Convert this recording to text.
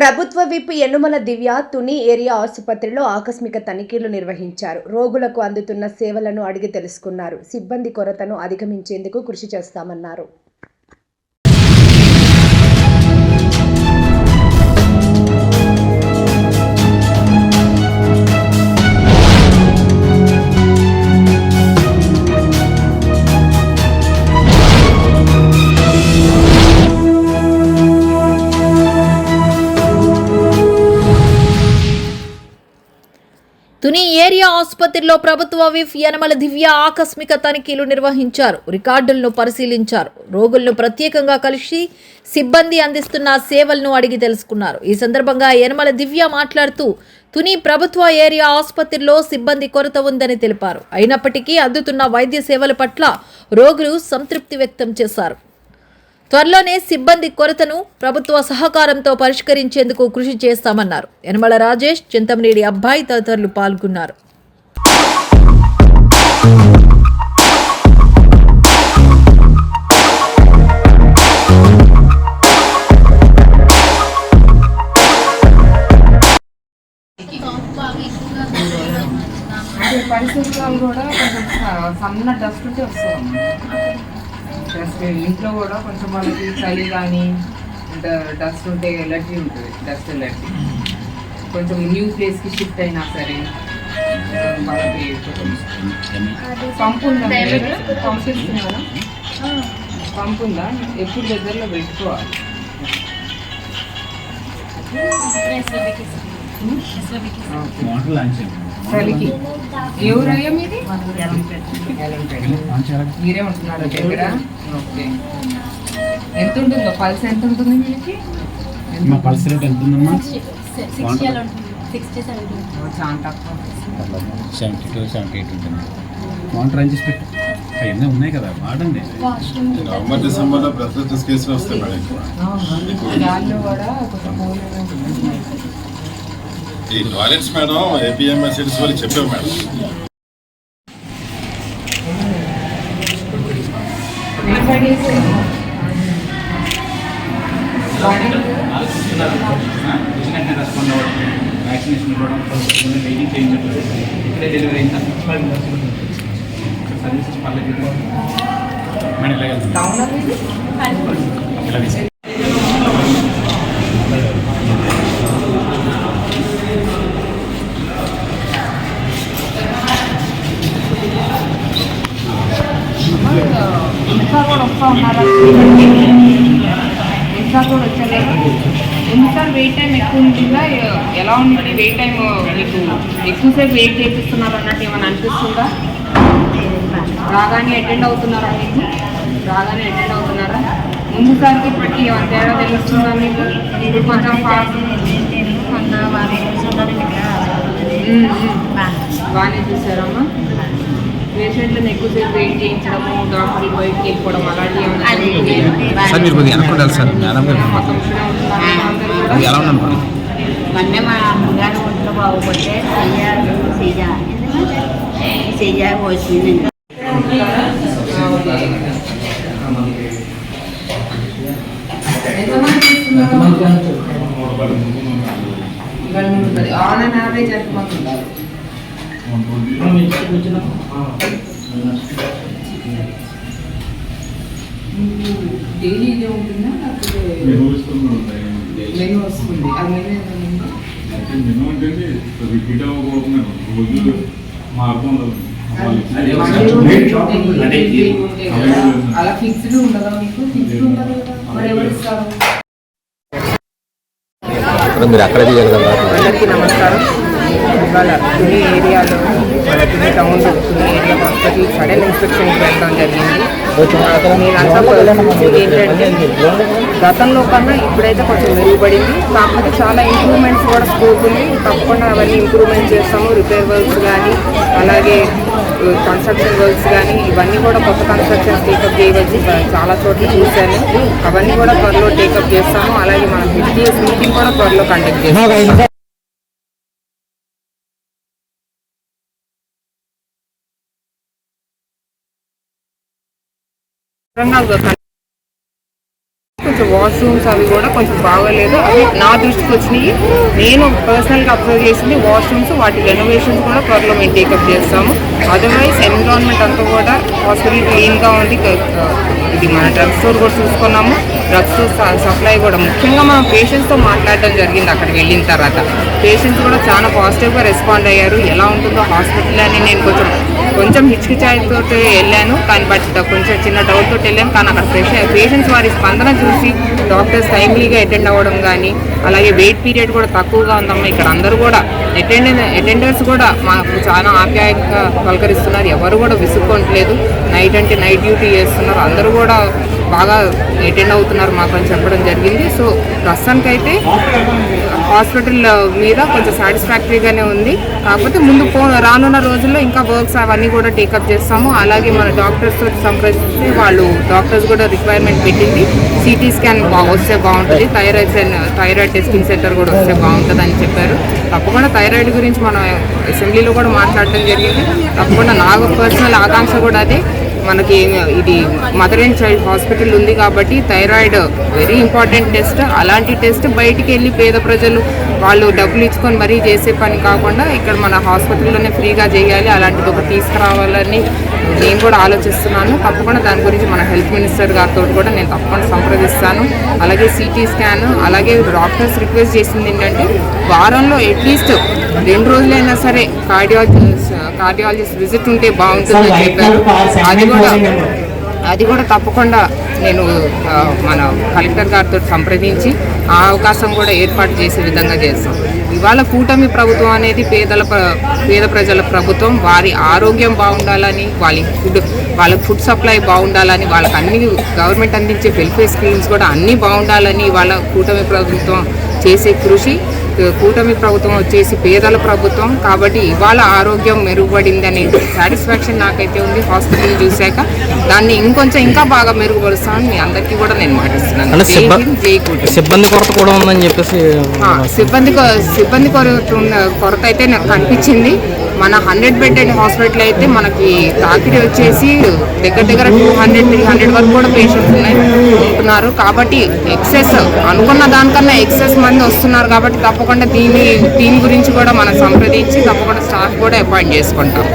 ప్రభుత్వ whip Yanamala Divya Tuni area ఆసుపత్రిలో ఆకస్మిక తనిఖీలు నిర్వహించారు. రోగులకు అందుతున్న సేవలను అడిగి తెలుసుకున్నారు. సిబ్బంది కొరతను అధిగమించేందుకు కృషి చేస్తామన్నారు. తుని ఏరియా ఆసుపత్రిలో ప్రభుత్వ విఫ్ యనమల దివ్య ఆకస్మిక తనిఖీలు నిర్వహించారు. రికార్డులను పరిశీలించారు. రోగులను ప్రత్యేకంగా కలిసి సిబ్బంది అందిస్తున్న సేవలను అడిగి తెలుసుకున్నారు. ఈ సందర్భంగా యనమల దివ్య మాట్లాడుతూ తుని ప్రభుత్వ ఏరియా ఆసుపత్రిలో సిబ్బంది కొరత ఉందని తెలిపారు. అయినప్పటికీ అందుతున్న వైద్య సేవల పట్ల రోగులు సంతృప్తి వ్యక్తం చేశారు. త్వరలోనే సిబ్బంది కొరతను ప్రభుత్వ సహకారంతో పరిష్కరించేందుకు కృషి చేస్తామన్నారు. యనమల రాజేష్ చింతమనేడి అబ్బాయి తదితరులు పాల్గొన్నారు. పరిస్థితులు కూడా కొంచెం సన్న డస్ట్ వస్తుంది. డస్ట్ ఇంట్లో కూడా కొంచెం వాళ్ళకి చలి కానీ డస్ట్ ఉంటే ఎలర్జీ ఉంటుంది. డస్ట్ ఎలర్జీ కొంచెం న్యూ ప్లేస్కి షిఫ్ట్ అయినా సరే వాళ్ళకి కొంచెం పంపు ఉందా? దగ్గర? పంప్ ఉందా? ఎప్పుడు దగ్గరలో పెట్టుకోవాలి. ఓకే. వాటర్ లాంచ్ చలికి ఎవరయ్యా మీది? మీరే ఉంటున్నారు దగ్గర? ఓకే. ఎంత ఉంటుందో? పల్స్ ఎంత ఉంటుంది మీకు? మా పల్స్ రేట్ ఎంత ఉందమ్మా? ఓ, చాలా తక్కువ. సెవెంటీ టూ సెవెంటీ ఎయిట్ ఉంటుంది. వాటర్ లాంచ్ చేసి పెట్టు. అవన్నీ ఉన్నాయి కదా వాడండి. నవంబర్ డిసెంబర్లో బ్రెత్లెస్ కేసులు వస్తాయి మేడం. ఎక్కువ దానిలో కూడా కొంచెం పోలియో ఉంటుంది. ఈ టాయిలెట్స్ మేడం ఏపీఎంఎస్సిడిస్ వాళ్ళు చెప్పావు మేడం వెరిఫై చేసి వచ్చినట్టు రెస్పాండ్ అవ్వడం వ్యాక్సినేషన్ ఇవ్వడం వెయిటింగ్ చేయించట్లేదు ఇక్కడే డెలివరీ అయిందా సర్వీసెస్ పర్లేదు మేడం ఇలా ఇలా ఇంకా కూడా ఉన్నారా కూడా వచ్చలేదు ఎన్నిసార్లు వెయిట్ టైం ఎక్కువ ఉంటుందా? ఎలా ఉంటుంది వెయిట్ టైం మీకు ఎక్కువసేపు వెయిట్ చేపిస్తున్నారు అన్నట్టు ఏమైనా అనిపిస్తుందా? రాగానే అటెండ్ అవుతున్నారా. మీకు రాగానే అటెండ్ అవుతున్నారా ముందుసారికి ఇప్పటికి ఏమైనా తేడా తెలుస్తుందా మీకు ఇప్పుడు కొంచెం ఫాస్ట్ బాగానే చూసారమ్మా. పేషెంట్లను ఎక్కువసేపు వెయిట్ చేయించడము డాక్టర్లు బయటికి వెళ్ళిపోవడం అలాంటివి? సార్ మీరు కొద్దిగా వెనక్కుండాలి సార్. మేడం గారు? అది ఎలా ఉందనుకోండి మొన్నే మా అమ్మగారు ఒంట్లో బాగుపడితే. ఎంతమంది మూడు పది. ఆన్ అండ్ యావరేజ్ ఉన్నారు డైలీ ఇదే ఉంటుందా? లేకపోతే మెనూ వస్తుంది ఆ మెనూ రోజు. అలా ఫిక్స్డ్ ఉండదా మీకు? ఫిక్స్డ్ ఉండదు మరి ఎవరు ఇస్తారు? మీరు అక్కడ నమస్కారం. ఇవాళ తుని ఏరియాలో మన Tuni town Tuni area hospital sudden ఇన్స్పెక్షన్కి వెళ్ళడం జరిగింది. నేనంతా ఏంటంటే గతంలో కన్నా ఇప్పుడైతే కొంచెం మెరుగుపడింది. కాకపోతే చాలా ఇంప్రూవ్మెంట్స్ కూడా స్కోప్ ఉంది. తప్పకుండా అవన్నీ ఇంప్రూవ్మెంట్ చేస్తాము. రిపేర్ వర్క్స్ కానీ అలాగే కన్స్ట్రక్షన్ వర్క్స్ కానీ ఇవన్నీ కూడా కొత్త కన్స్ట్రక్షన్స్ టేకప్ చేయవచ్చు చాలా చోట్ల చూశాను. అవన్నీ కూడా త్వరలో టేకప్ చేస్తాము. అలాగే మనం హెచ్డిఎస్ మీటింగ్ కూడా త్వరలో కండక్ట్ చేస్తాము. కొంచెం వాష్రూమ్స్ అవి కూడా కొంచెం బాగోలేదు. అవి నా దృష్టికి వచ్చినాయి. నేను పర్సనల్గా అబ్జర్వ్ చేసింది వాష్రూమ్స్ వాటి రెనోవేషన్స్ కూడా త్వరలో మేము టేకప్ చేస్తాము. అదర్వైజ్ ఎన్విరాన్మెంట్ అంతా కూడా హాస్పిటల్ క్లీన్గా ఉంది. ఇది మన డ్రగ్ స్టోర్ కూడా చూసుకున్నాము. డ్రగ్స్ సప్లై కూడా ముఖ్యంగా మనం పేషెంట్స్తో మాట్లాడడం జరిగింది అక్కడికి వెళ్ళిన తర్వాత. పేషెంట్స్ కూడా చాలా పాజిటివ్గా రెస్పాండ్ అయ్యారు. ఎలా ఉంటుందో హాస్పిటల్ అని నేను కొంచెం కొంచెం హిచ్కిచాయితో వెళ్ళాను కానీ బట్ కొంచెం చిన్న డౌట్ తోటి వెళ్ళాను. కానీ అక్కడ పేషెంట్ పేషెంట్స్ వారి స్పందన చూసి డాక్టర్స్ టైమ్లీగా అటెండ్ అవ్వడం కానీ అలాగే వెయిట్ పీరియడ్ కూడా తక్కువగా ఉందమ్మా ఇక్కడ అందరూ కూడా. అటెండెన్ అటెండర్స్ కూడా మాకు చాలా ఆప్యాయంగా పలకరిస్తున్నారు. ఎవరు కూడా విసుక్కోవట్లేదు నైట్ అంటే నైట్ డ్యూటీ చేస్తున్నారు. అందరూ కూడా బాగా అటెండ్ అవుతున్నారు మాకు అని చెప్పడం జరిగింది. సో ప్రస్తుతానికైతే హాస్పిటల్ మీద కొంచెం సాటిస్ఫాక్టరీగానే ఉంది. కాకపోతే ముందు పో రానున్న రోజుల్లో ఇంకా వర్క్స్ అవన్నీ కూడా టేకప్ చేస్తాము. అలాగే మన డాక్టర్స్తో సంప్రదిస్తే వాళ్ళు డాక్టర్స్ కూడా రిక్వైర్మెంట్ పెట్టింది. సిటీ స్కాన్ వస్తే బాగుంటుంది. థైరాయిడ్ థైరాయిడ్ టెస్టింగ్ సెంటర్ కూడా వస్తే బాగుంటుంది అని చెప్పారు. తప్పకుండా థైరాయిడ్ గురించి మనం అసెంబ్లీలో కూడా మాట్లాడటం జరిగింది. తప్పకుండా నాకు పర్సనల్ ఆకాంక్ష కూడా అదే. మనకి ఇది మదర్ అండ్ చైల్డ్ హాస్పిటల్ ఉంది కాబట్టి థైరాయిడ్ వెరీ ఇంపార్టెంట్ టెస్ట్ అలాంటి టెస్ట్ బయటికి వెళ్ళి పేద ప్రజలు వాళ్ళు డబ్బులు ఇచ్చుకొని మరీ చేసే పని కాకుండా ఇక్కడ మన హాస్పిటల్లోనే ఫ్రీగా చేయాలి. అలాంటిది ఒక తీసుకురావాలని నేను కూడా ఆలోచిస్తున్నాను. తప్పకుండా దాని గురించి మన హెల్త్ మినిస్టర్ గారితో కూడా నేను తప్పకుండా సంప్రదిస్తాను. అలాగే సిటీ స్కాన్ అలాగే డాక్టర్స్ రిక్వెస్ట్ చేసింది ఏంటంటే వారంలో అట్లీస్ట్ రెండు రోజులైనా సరే కార్డియాలజిస్ట్ కార్డియాలజిస్ట్ విజిట్ ఉంటే బాగుంటుందని చెప్పారు. అది కూడా అది కూడా తప్పకుండా నేను మన కలెక్టర్ గారితో సంప్రదించి ఆ అవకాశం కూడా ఏర్పాటు చేసే విధంగా చేస్తాం. ఇవాళ కూటమి ప్రభుత్వం అనేది పేదల పేద ప్రజల ప్రభుత్వం వారి ఆరోగ్యం బాగుండాలని వాళ్ళ ఫుడ్ వాళ్ళకి ఫుడ్ సప్లై బాగుండాలని వాళ్ళకి అన్ని గవర్నమెంట్ అందించే వెల్ఫేర్ స్కీమ్స్ కూడా అన్నీ బాగుండాలని వాళ్ళ కూటమి ప్రభుత్వం చేసే కృషి. కూటమి ప్రభుత్వం వచ్చేసి పేదల ప్రభుత్వం. కాబట్టి ఇవాళ ఆరోగ్యం మెరుగుపడింది అనే సాటిస్ఫాక్షన్ నాకైతే ఉంది. హాస్పిటల్ చూశాక దాన్ని ఇంకొంచెం ఇంకా బాగా మెరుగుపరుస్తామని మీ అందరికీ కూడా నేను మాటిస్తున్నాను. సిబ్బంది కొరత కూడా ఉందని చెప్పేసి సిబ్బంది సిబ్బంది కొరత ఉన్న- కొరత అయితే నాకు కనిపించింది. మన హండ్రెడ్ బెడెడ్ హాస్పిటల్ అయితే మనకి తాకిడి వచ్చేసి దగ్గర దగ్గర టూ హండ్రెడ్ త్రీ హండ్రెడ్ వరకు కూడా పేషెంట్స్ ఉన్నాయి ఉంటున్నారు కాబట్టి ఎక్సెస్ అనుకున్న దానికన్నా ఎక్సెస్ మంది వస్తున్నారు కాబట్టి తప్పకుండా దీని దీని గురించి కూడా మనం సంప్రదించి తప్పకుండా స్టాఫ్ కూడా అపాయింట్ చేసుకుంటాం.